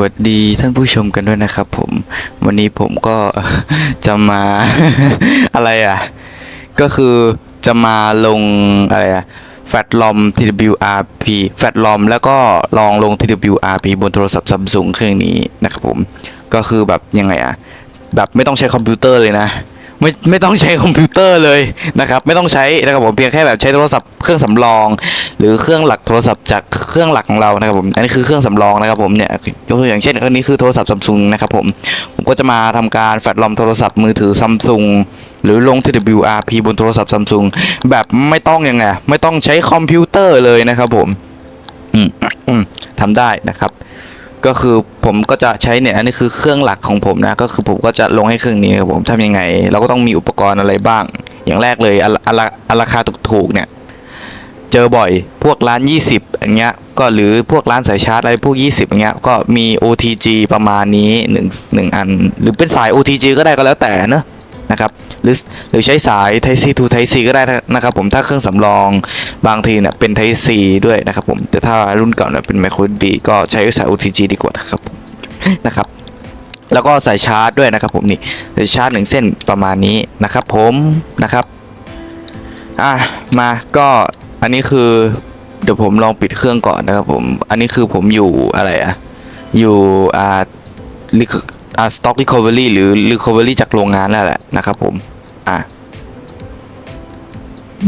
วัสดีท่านผู้ชมกันด้วยนะครับผม วันนี้ผมก็จะมาอะไรอะ ก็คือจะมาลงอะไรอะแฟลลอม TWRP แฟตลอมแล้วก็ลองลง TWRP บนโทรศัพท์ซัมซุงเครื่องนี้นะครับผม ก็คือแบบยังไงอะ แบบไม่ต้องใช้คอมพิวเตอร์เลยนะ ไม่ไม่ต้องใช้คอมพิวเตอร์เลยนะครับ ไม่ต้องใช้นะครับผมเพียงแค่แบบใช้โทรศัพท์เครื่องสำรอง หรือเครื่องหลักโทรศัพท์จากเครื่องหลักของเรานะครับผมอันนี้คือเครื่องสำรองนะครับผมเนี่ยยกตัวอย่างเช่นอันนี้คือโทรศัพท์ซัมซุงนะครับผมผมก็จะมาทำการแฟลชลอมโทรศัพท์มือถือซัมซุงหรือลง TWRP บนโทรศัพท์ซัมซุงแบบไม่ต้องยังไงไม่ต้องใช้คอมพิวเตอร์เลยนะครับผมอืมอืมทำได้นะครับ ก็คือผมก็จะใช้เนี่ยอันนี้คือเครื่องหลักของผมนะก็คือผมก็จะลงให้เครื่องนี้ครับผมทำยังไง เราก็ต้องมีอุปกรณ์อะไรบ้าง อย่างแรกเลยอัลราคาถูกๆเนี่ยเจอบ่อยพวกร้าน 20อย่างเงี้ยก็หรือพวกร้านสายชาร์จอะไรพวก 20อย่างเงี้ยก็มี OTG ประมาณนี้1 1อัน หรือเป็นสาย OTG ก็ได้ก็แล้วแต่เนอะ นะครับหรือหรือใช้สาย Type C to Type C ก็ได้นะครับผมถ้าเครื่องสำรองบางทีเนี่ยเป็น Type C ด้วยนะครับผมแต่ถ้ารุ่นเก่าเนี่ยเป็น Micro USB ก็ใช้สาย OTG ดีกว่านะครับนะครับแล้วก็สายชาร์จด้วยนะครับผมนี่สายชาร์จหนึ่งเส้นประมาณนี้นะครับผมนะครับอะมาก็อันนี้คือเดี๋ยวผมลองปิดเครื่องก่อนนะครับผม อันนี้คือผมอยู่อะไรอะอยู่อ่า อ่า stock recovery หรือ recovery จากโรงงานแล้วแหละนะครับผม อะ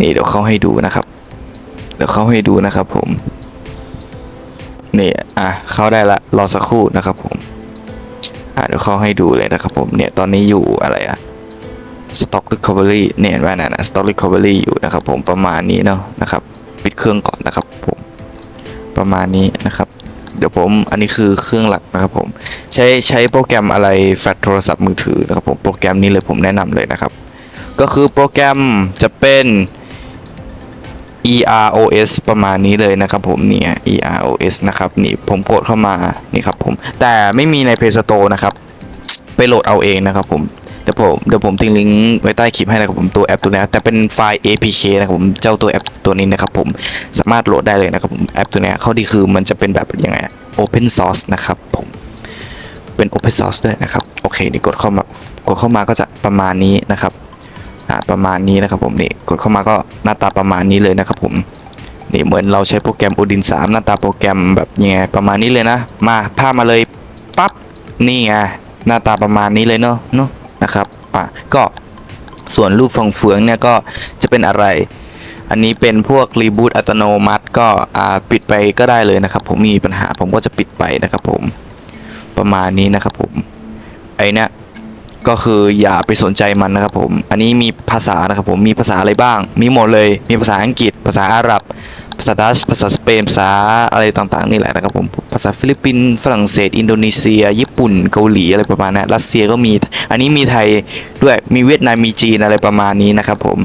นี่เดี๋ยวเข้าให้ดูนะครับ เดี๋ยวเข้าให้ดูนะครับผม นี่ อะ เข้าได้ละ รอสักครู่นะครับผม อะเดี๋ยวเข้าให้ดูเลยนะครับผม เนี่ย ตอนนี้อยู่อะไรอะ stock recovery เนี่ยเห็นไหมนะนะ stock recovery อยู่นะครับผม ประมาณนี้เนาะนะครับ ปิดเครื่องก่อนนะครับผม ประมาณนี้นะครับ เดี๋ยวผมอันนี้คือเครื่องหลักนะครับผมใช้ใช้โปรแกรมอะไรแฟลชโทรศัพท์มือถือนะครับผมโปรแกรมนี้เลยผมแนะนำเลยนะครับ ก็คือโปรแกรมจะเป็น EROS ประมาณนี้เลยนะครับผมเนี่ย EROS นะครับนี่ผมกดเข้ามานี่ครับผมแต่ไม่มีใน Play Store นะครับ ไปโหลดเอาเองนะครับผม ดี๋ยวผมเดี๋ยวผมทิ้งลิงก์ไว้ใต้คลิปให้นะครับผมตัวแอปตัวนี้แต่เป็นไฟล์ APK นะครับผมเจ้าตัวแอปตัวนี้นะครับผมสามารถโหลดได้เลยนะครับผมแอปตัวนี้ข้อดีคือมันจะเป็นแบบยังไงอะ Open Source นะครับผมเป็น Open Source ด้วยนะครับโอเคนี่กดเข้ามากดเข้ามาก็จะประมาณนี้นะครับอ่าประมาณนี้นะครับผมนี่กดเข้ามาก็หน้าตาประมาณนี้เลยนะครับผมนี่เหมือนเราใช้โปรแกรม Odin 3 หน้าตาโปรแกรมแบบยังไงประมาณนี้เลยนะ มาภาพมาเลยปั๊บนี่ไงหน้าตาประมาณนี้เลยเนาะเนาะ นะครับอะก็ส่วนรูปฟังเฟืองเนี่ยก็จะเป็นอะไร อันนี้เป็นพวกรีบูตอัตโนมัติก็อ่าปิดไปก็ได้เลยนะครับ ผมมีปัญหาผมก็จะปิดไปนะครับผมประมาณนี้นะครับผมไอเนี่ยก็คืออย่าไปสนใจมันนะครับผม อันนี้มีภาษานะครับผม มีภาษาอะไรบ้าง มีหมดเลย มีภาษาอังกฤษ ภาษาอาหรับ ภาษาดัชภาษาสเปนภาษาอะไรต่างๆนี่แหละนะครับผมภาษาฟิลิปปินส์ฝรั่งเศส อินโดนีเซีย ญี่ปุ่นเกาหลีอะไรประมาณนั้นรัสเซียก็มี อันนี้มีไทยด้วยมีเวียดนามมีจีนอะไรประมาณนี้นะครับผม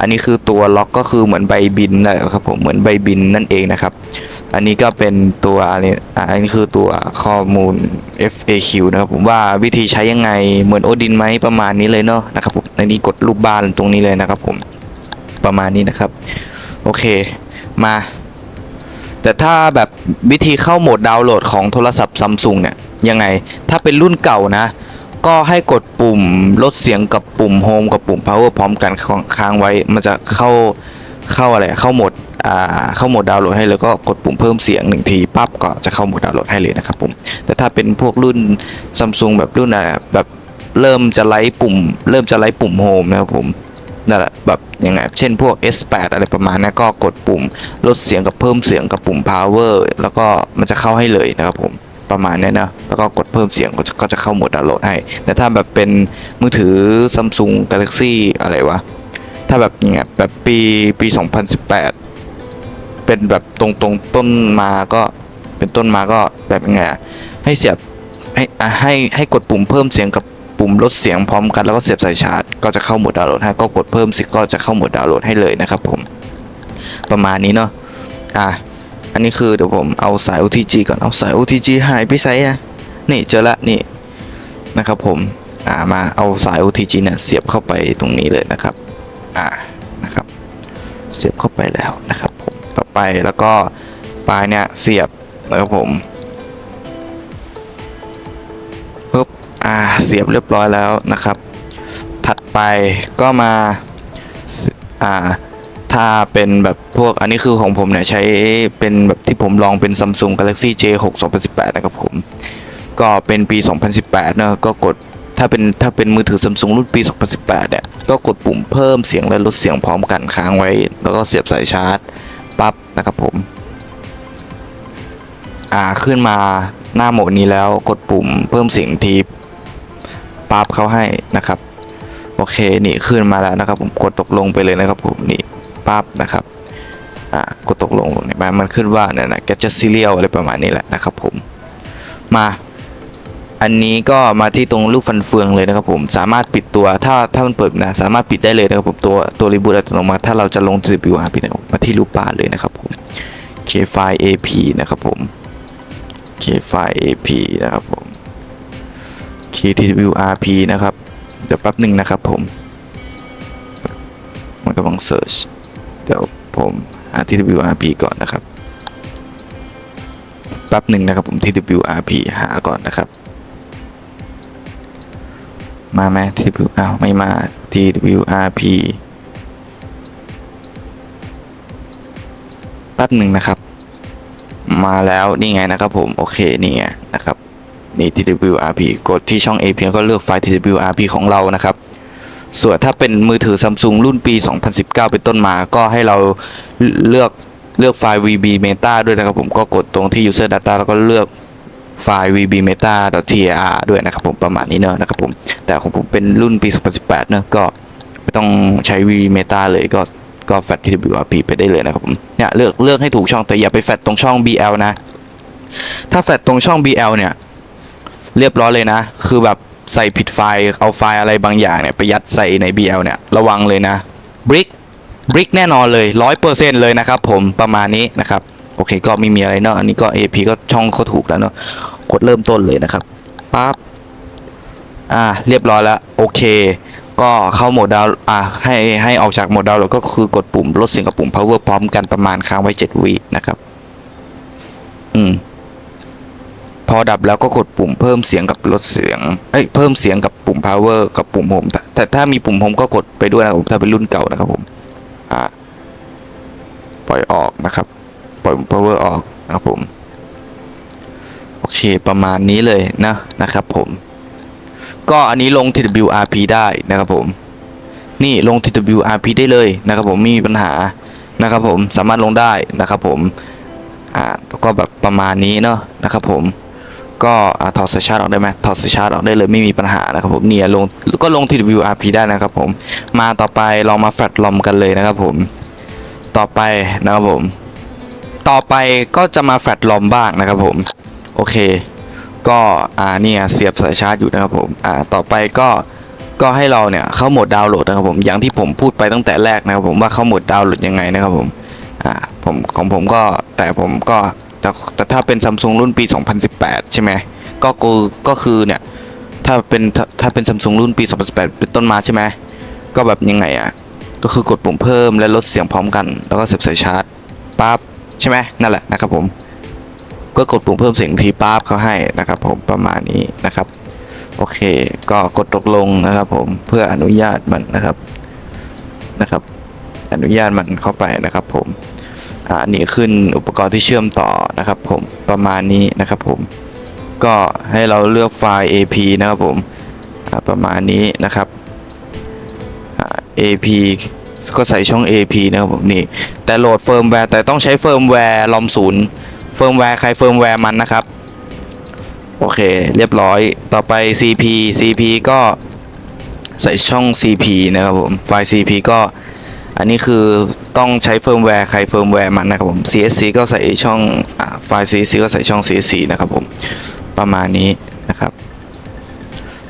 อันนี้คือตัวล็อกก็คือเหมือนใบบินแหละครับผมเหมือนใบบินนั่นเองนะครับ อันนี้ก็เป็นตัวอันนี้อันนี้คือตัวข้อมูล FAQ นะครับผมว่าวิธีใช้ยังไงเหมือนโอดินไหมประมาณนี้เลยเนาะนะครับผมในนี้กดรูปบ้านตรงนี้เลยนะครับผมประมาณนี้นะครับ โอเค มา แต่ถ้าแบบวิธีเข้าโหมดดาวน์โหลดของโทรศัพท์ซัมซุงเนี่ยยังไง ถ้าเป็นรุ่นเก่านะ ก็ให้กดปุ่มลดเสียงกับปุ่มโฮมกับปุ่ม power พร้อมกันค้างไว้ มันจะเข้าเข้าอะไรเข้าโหมดอ่าเข้าโหมดดาวน์โหลดให้เลยก็กดปุ่มเพิ่มเสียงหนึ่งทีปั๊บก็จะเข้าโหมดดาวน์โหลดให้เลยนะครับผมแต่ถ้าเป็นพวกรุ่นซัมซุงแบบรุ่นอะไรแบบเริ่มจะไลฟ์ปุ่ม เริ่มจะไลฟ์ปุ่มโฮมนะครับผม นั่นแหละแบบยังไงเช่นพวก S8 อะไรประมาณนี้ก็กดปุ่มลดเสียงกับเพิ่มเสียงกับปุ่ม power แล้วก็มันจะเข้าให้เลยนะครับผมประมาณนี้นะแล้วก็กดเพิ่มเสียงก็จะก็จะเข้าโหมดดาวน์โหลดให้ แต่ถ้าแบบเป็นมือถือ Samsung Galaxy อะไรวะ ถ้าแบบอย่างเงี้ยแบบปีปี 2018 เป็นแบบตรงตรงต้นมาก็เป็นต้นมาก็แบบยังไงให้เสียบให้อะให้ให้กดปุ่มเพิ่มเสียงกับ ปุ่มลดเสียงพร้อมกันแล้วก็เสียบสายชาร์จก็จะเข้าโหมดดาวน์โหลดให้ก็กดเพิ่มสิก็จะเข้าโหมดดาวน์โหลดให้เลยนะครับผมประมาณนี้เนาะอะอันนี้คือเดี๋ยวผมเอาสาย OTG ก่อนเอาสาย OTG หายไปไซนะนี่เจอละนี่นะครับผมอ่ามาเอาสาย OTG เนี่ยเสียบเข้าไปตรงนี้เลยนะครับอ่านะครับเสียบเข้าไปแล้วนะครับผมต่อไปแล้วก็ปลายเนี่ยเสียบนะครับผม เสียบเรียบร้อยแล้วนะครับ ถัดไปก็มาอ่าถ้าเป็นแบบพวกอันนี้คือของผมเนี่ยใช้เป็นแบบที่ผมลองเป็น Samsung Galaxy J6 2018 นะครับผม ก็เป็นปี 2018 เนะก็กดถ้าเป็นถ้าเป็นมือถือ Samsung รุ่นปี 2018 เนี่ย ก็กดปุ่มเพิ่มเสียงและลดเสียงพร้อมกันค้างไว้ แล้วก็เสียบสายชาร์จปั๊บนะครับผมอ่าขึ้นมาหน้าโหมดนี้แล้วกดปุ่มเพิ่มเสียงที ปั๊บเข้าให้นะครับ โอเคนี่ขึ้นมาแล้วนะครับ ผมกดตกลงไปเลยนะครับผมนี่ปั๊บนะครับอ่ากดตกลงเนไหมมันขึ้นว่าเนี่ยนะ gadget serial อะไรประมาณนี้แหละนะครับผมมาอันนี้ก็มาที่ตรงลูกฟันเฟืองเลยนะครับผมสามารถปิดตัวถ้าถ้ามันเปิดนะสามารถปิดได้เลยนะครับผมตัวตัวรีบูตอัตโนมัติถ้าเราจะลง TWRP นะครับมาที่รูปบ้านเลยนะครับผม K file AP นะครับผม K file AP นะครับผม KTWRP นะครับ เดี๋ยวแป๊บหนึ่งนะครับผม มันกำลังเซิร์ช เดี๋ยวผมหา TWRP ก่อนนะครับ แป๊บหนึ่งนะครับผม TWRP หาก่อนนะครับ มาไหม TW อ้าวไม่มา TWRP แป๊บหนึ่งนะครับ มาแล้วนี่ไงนะครับผม โอเค นี่ไงนะครับ นี่ TWRP กดที่ช่อง AP ก็เลือกไฟล์ TWRP ของเรานะครับ ส่วนถ้าเป็นมือถือ Samsung รุ่นปี 2019 เป็นต้นมา ก็ให้เราเลือกเลือกไฟล์ VB Meta ด้วยนะครับผมก็กดตรงที่ User Data แล้วก็เลือกไฟล์ VB Meta .tar ด้วยนะครับผมประมาณนี้เนอะนะครับผมแต่ของผมเป็นรุ่นปี 2018 เนอะก็ไม่ต้องใช้ VB Meta เลยก็ก็แฟลช TWRP ไปได้เลยนะครับผมเนี่ยเลือกเลือกให้ถูกช่องแต่อย่าไปแฟลชตรงช่อง BL นะ ถ้าแฟลชตรงช่อง BL เนี่ย เรียบร้อยเลยนะ คือแบบใส่ผิดไฟล์เอาไฟล์อะไรบางอย่างเนี่ยไปยัดใส่ใน BL เนี่ยระวังเลยนะบริกบริกแน่นอนเลยร้อยเปอร์เซ็นเลยนะครับผมประมาณนี้นะครับโอเคก็ไม่มีอะไรเนาะอันนี้ก็ AP ก็ช่องก็ถูกแล้วเนาะกดเริ่มต้นเลยนะครับปั๊บอ่าเรียบร้อยแล้วโอเค ก็เข้าโหมดดาวอ่าให้ให้ออกจากโหมดดาวน์โหลดก็คือกดปุ่มลดเสียงกับปุ่ม power พร้อมกันประมาณค้างไว้7วินะครับอืม พอดับแล้วก็กดปุ่มเพิ่มเสียงกับลดเสียงเอ้ยเพิ่มเสียงกับปุ่ม power กับปุ่ม home แต่ถ้ามีปุ่ม home ก็กดไปด้วยนะครับผมถ้าเป็นรุ่นเก่านะครับผมอ่าปล่อยออกนะครับปล่อย power ออกนะครับผมโอเคประมาณนี้เลยนะนะครับผมก็อันนี้ลง TWRP ได้นะครับผม นี่ลง TWRP ได้เลยนะครับผมไม่มีปัญหานะครับผมสามารถลงได้นะครับผมอ่าก็แบบประมาณนี้เนาะนะครับผม ก็ถอดสายชาร์จออกได้ไหมถอดสายชาร์จออกได้เลยไม่มีปัญหานะครับผมเนี่ยลงก็ลง TWRP ได้นะครับผมมาต่อไปเรามาแฟลชลอมกันเลยนะครับผมต่อไปนะครับผม ต่อไปก็จะมาแฟลชลอมบ้างนะครับผมโอเค ก็อ่าเนี่ยเสียบสายชาร์จอยู่นะครับผมอ่าต่อไปก็ก็ให้เราเนี่ยเข้าโหมดดาวน์โหลดนะครับผมอย่างที่ผมพูดไปตั้งแต่แรกนะครับผมว่าเข้าโหมดดาวน์โหลดยังไงนะครับผมอ่าผมของผมก็แต่ผมก็ แต่แต่ถ้าเป็นซัมซุงรุ่นปี 2018 ใช่ไหมก็กูก็คือเนี่ยถ้าเป็นถ้าเป็นซัมซุงรุ่นปี 2018 เป็นต้นมาใช่ไหมก็แบบยังไงอะก็คือกดปุ่มเพิ่มและลดเสียงพร้อมกัน แล้วก็เสียบสายชาร์จปั๊บใช่ไหมนั่นแหละนะครับผมก็กดปุ่มเพิ่มเสียงทีปั๊บเขาให้นะครับ ผมประมาณนี้นะครับโอเค ก็กดตกลงนะครับผมเพื่ออนุญาตมันนะครับนะครับ อนุญาตมันเข้าไปนะครับผม อ่าอันนี้ขึ้นอุปกรณ์ที่เชื่อมต่อนะครับผมประมาณนี้นะครับผมก็ให้เราเลือกไฟล์ AP นะครับผมประมาณนี้นะครับอ่า AP ก็ใส่ช่อง AP นะครับผมนี่แต่โหลดเฟิร์มแวร์แต่ต้องใช้เฟิร์มแวร์ลอมศูนย์เฟิร์มแวร์ใครเฟิร์มแวร์มันนะครับ โอเคเรียบร้อยต่อไป CP CP ก็ใส่ช่อง CP นะครับผมไฟล์ CP ก็ อันนี้คือต้องใช้เฟิร์มแวร์ใครเฟิร์มแวร์มันนะครับผม CSC ก็ใส่ช่องอไฟล์ CSC ก็ใส่ช่อง CSC นะครับผมประมาณนี้นะครับ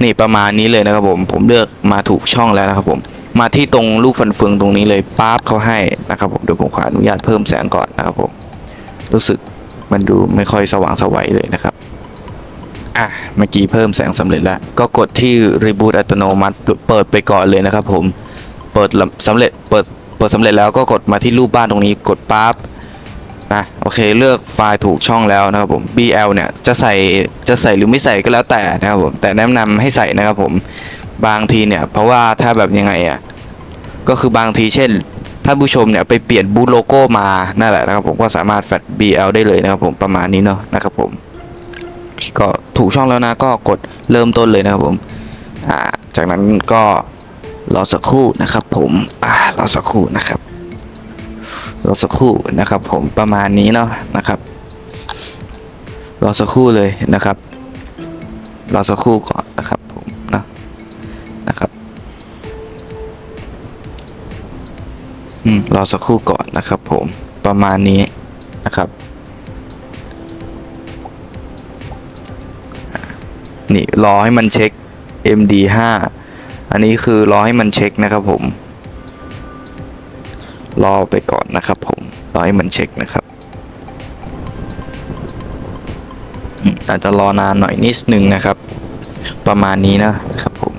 นี่ประมาณนี้เลยนะครับผมผมเลือกมาถูกช่องแล้วนะครับผมมาที่ตรงลูกฟันเฟืองตรงนี้เลยปั๊บเขาให้นะครับผมเดี๋ยวผมขออนุญาตเพิ่มแสงก่อนนะครับผมรู้สึกมันดูไม่ค่อยสว่างสวัยเลยนะครับอะเมื่อกี้เพิ่มแสงสำเร็จแล้ว ก็กดที่ Reboot อัตโนมัติเปิดไปก่อนเลยนะครับผมเปิดสำเร็จเปิด เปิดสำเร็จแล้วก็กดมาที่รูปบ้านตรงนี้กดปั๊บนะโอเคเลือกไฟล์ถูกช่องแล้วนะครับผม BL เนี่ยจะใส่จะใส่หรือไม่ใส่ก็แล้วแต่นะครับผมแต่แนะนำให้ใส่นะครับผมบางทีเนี่ยเพราะว่าถ้าแบบยังไงอะก็คือบางทีเช่นท่าผู้ชมเนี่ยไปเปลี่ยนบูทโลโก้มานั่นแหละนะครับผมก็สามารถแฟด BL ได้เลยนะครับผมประมาณนี้เนาะนะครับผมก็ถูกช่องแล้วนะก็กดเริ่มต้นเลยนะครับผมอ่าจากนั้นก็ รอสักครู่นะครับ ผมอ่ารอสักครู่นะครับรอสักครู่นะครับ ผมประมาณนี้เนาะนะครับรอสักครู่เลยนะครับรอสักครู่ก่อนนะครับผมนะนะครับอืมรอสักครู่ก่อนนะครับ ผมประมาณนี้นะครับนี่รอให้มันเช็ค MD5 อันนี้คือรอให้มันเช็คนะครับผม รอไปก่อนนะครับผม รอให้มันเช็คนะครับอืมอาจจะรอนานหน่อยนิดนึงนะครับ ประมาณนี้นะครับผม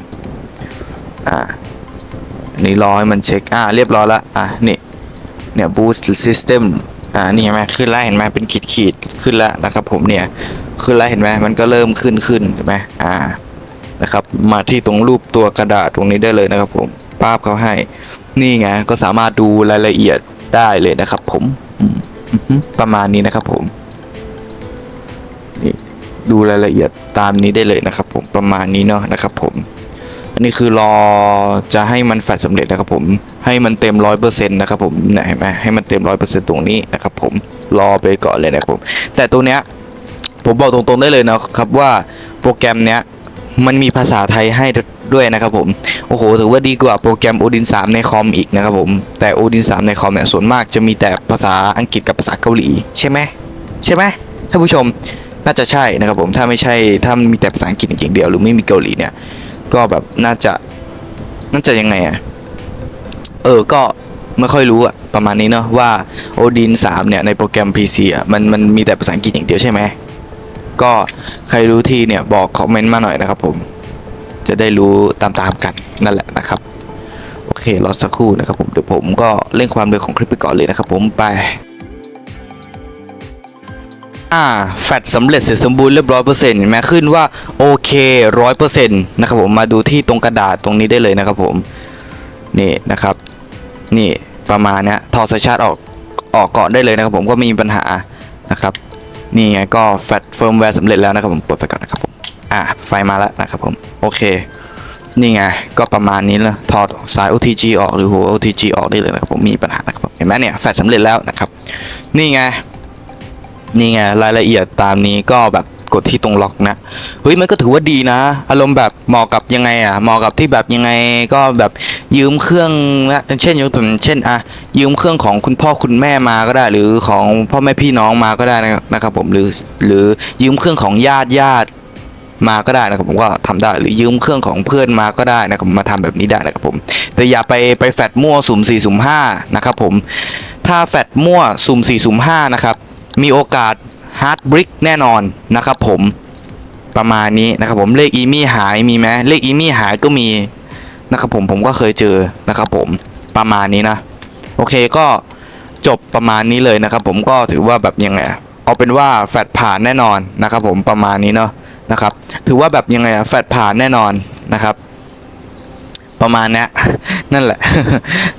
อ่าอันนี้รอให้มันเช็ค อ่า เรียบร้อยละ อะนี่เนี่ย boost system อ่า นี่เห็นไหมขึ้นแล้วเห็นไหมเป็นขีดขีดขึ้นแล้วนะครับผมเนี่ย ขึ้นแล้วเห็นไหมมันก็เริ่มขึ้นขึ้นเห็นไหมอ่า นะครับ มาที่ตรงรูปตัวกระดาษตรงนี้ได้เลยนะครับ ผมภาพเขาให้ นี่ไงก็สามารถดูรายละเอียดได้เลยนะครับ ผมประมาณนี้นะครับ ผมนี่ดูรายละเอียดตามนี้ได้เลยนะครับ ผมประมาณนี้เนาะนะครับ ผม อันนี้คือรอจะให้มันแฟดสำเร็จนะครับ ผมให้มันเต็มร้อยเปอร์เซ็นต์นะครับผมเนี่ยเห็นไหมให้มันเต็มร้อยเปอร์เซ็นต์ตรงนี้นะครับ ผมรอไปก่อนเลยนะครับผมแต่ตัวเนี้ยผมบอกตรงๆได้เลยนะครับว่าโปรแกรมเนี้ย มันมีภาษาไทยให้ด้วยนะครับผม โอ้โห ถือว่าดีกว่าโปรแกรม Odin 3 ในคอมอีกนะครับผม แต่ Odin 3 ในคอมเนี่ยส่วนมากจะมีแต่ภาษาอังกฤษกับภาษาเกาหลี ใช่ไหมใช่ไหมท่านผู้ชมน่าจะใช่นะครับผมถ้าไม่ใช่ถ้ามีแต่ภาษาอังกฤษอย่างเดียวหรือไม่มีเกาหลีเนี่ย ก็แบบน่าจะน่าจะยังไงอะเออก็ไม่ค่อยรู้อะประมาณนี้เนาะว่า Odin 3 เนี่ยในโปรแกรม PC อะมันมันมีแต่ภาษาอังกฤษอย่างเดียวใช่ไหม ก็ใครรู้ที่เนี่ยบอกคอมเมนต์มาหน่อยนะครับผม จะได้รู้ตามๆกันนั่นแหละนะครับ โอเครอสักครู่นะครับผมเดี๋ยวผมก็เร่งความเร็วของคลิปไปก่อนเลยนะครับผมไปอ่าแฟดสำเร็จเสร็จสมบูรณ์เรียบร้อยเปอร์เซ็นต์เห็นไหมขึ้นว่าโอเคร้อยเปอร์เซ็นต์นะครับผมมาดูที่ตรงกระดาษตรงนี้ได้เลยนะครับผมนี่นะครับ นี่ประมาณเนี้ยถอดสายชาร์จออกออกก่อนได้เลยนะครับผมก็ไม่มีปัญหานะครับ นี่ไงก็แฟตเฟิร์มแวร์สำเร็จแล้วนะครับผมเปิดไฟก่อนนะครับผมอะไฟมาแล้วนะครับผมโอเค นี่ไงก็ประมาณนี้เลยถอดสาย OTG ออกหรือหัว OTG ออกได้เลยนะครับผมมีปัญหานะครับเห็นไหมเนี่ยแฟตสำเร็จแล้วนะครับ นี่ไงนี่ไงรายละเอียดตามนี้ก็แบบ กดที่ตรงล็อกนะเฮ้ยมันก็ถือว่าดีนะ อารมณ์แบบเหมาะกับยังไงอะเหมาะกับที่แบบยังไงก็แบบยืมเครื่องนะเช่นยกตัวอย่างเช่นอะยืมเครื่องของคุณพ่อคุณแม่มาก็ได้ หรือของพ่อแม่พี่น้องมาก็ได้นะครับผมหรือหรือยืมเครื่องของญาติญาติมาก็ได้นะครับผมก็ทำได้หรือยืมเครื่องของเพื่อนมาก็ได้นะครับมาทำแบบนี้ได้นะครับผม แต่อย่าไปไปแฟดมั่วสุ่ม4สุ่ม5นะครับผมถ้าแฟดมั่วสุ่ม4สุ่ม5นะครับมีโอกาส ฮาร์ดบริกแน่นอนนะครับผมประมาณนี้นะครับผมเลขอีมี่หายมีไหมเลขอีมี่หายก็มีนะครับผมผมก็เคยเจอนะครับผมประมาณนี้นะ โอเคก็จบประมาณนี้เลยนะครับ ผมก็ถือว่าแบบยังไงเอาเป็นว่าแฟดผ่านแน่นอนนะครับ ผมประมาณนี้เนาะนะครับ ถือว่าแบบยังไงแฟดผ่านแน่นอนนะครับ ประมาณนี้นั่นแหละ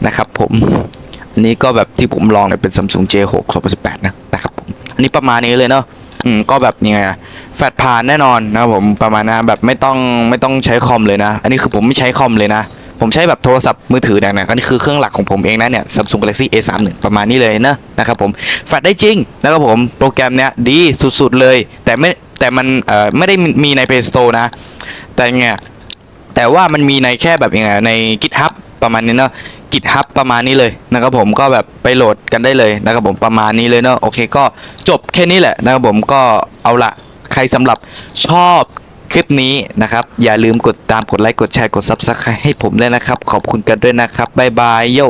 นะครับ ผมอันนี้ก็แบบที่ผมลองเนี่ยเป็น Samsung J6 2018นะนะครับผม อันนี้ประมาณนี้เลยเนาะอืมก็แบบยังไงอะแฟดผ่านแน่นอนนะครับผมประมาณนะแบบไม่ต้องไม่ต้องใช้คอมเลยนะ อันนี้คือผมไม่ใช้คอมเลยนะ ผมใช้แบบโทรศัพท์มือถือเนี่ยนะอันนี้คือเครื่องหลักของผมเองนะเนี่ย Samsung Galaxy A31 ประมาณนี้เลยนะนะครับผมแฟดได้จริงนะครับผมโปรแกรมเนี้ยดีสุดๆเลย แต่ไม่แต่มันเอ่อไม่ได้มีใน Play Store นะ แต่ไงแต่ว่ามันมีในแค่แบบยังไงใน GitHub ประมาณนี้เนาะ กิจฮับประมาณนี้เลยนะครับผมก็แบบไปโหลดกันได้เลยนะครับผมประมาณนี้เลยเนาะโอเคก็จบแค่นี้แหละนะครับผมก็เอาละใครสำหรับชอบคลิปนี้นะครับ อย่าลืมกดตามกดไลค์กดแชร์กดซับสไครต์ให้ผมด้วยนะครับ ขอบคุณกันด้วยนะครับ บ๊ายบายโย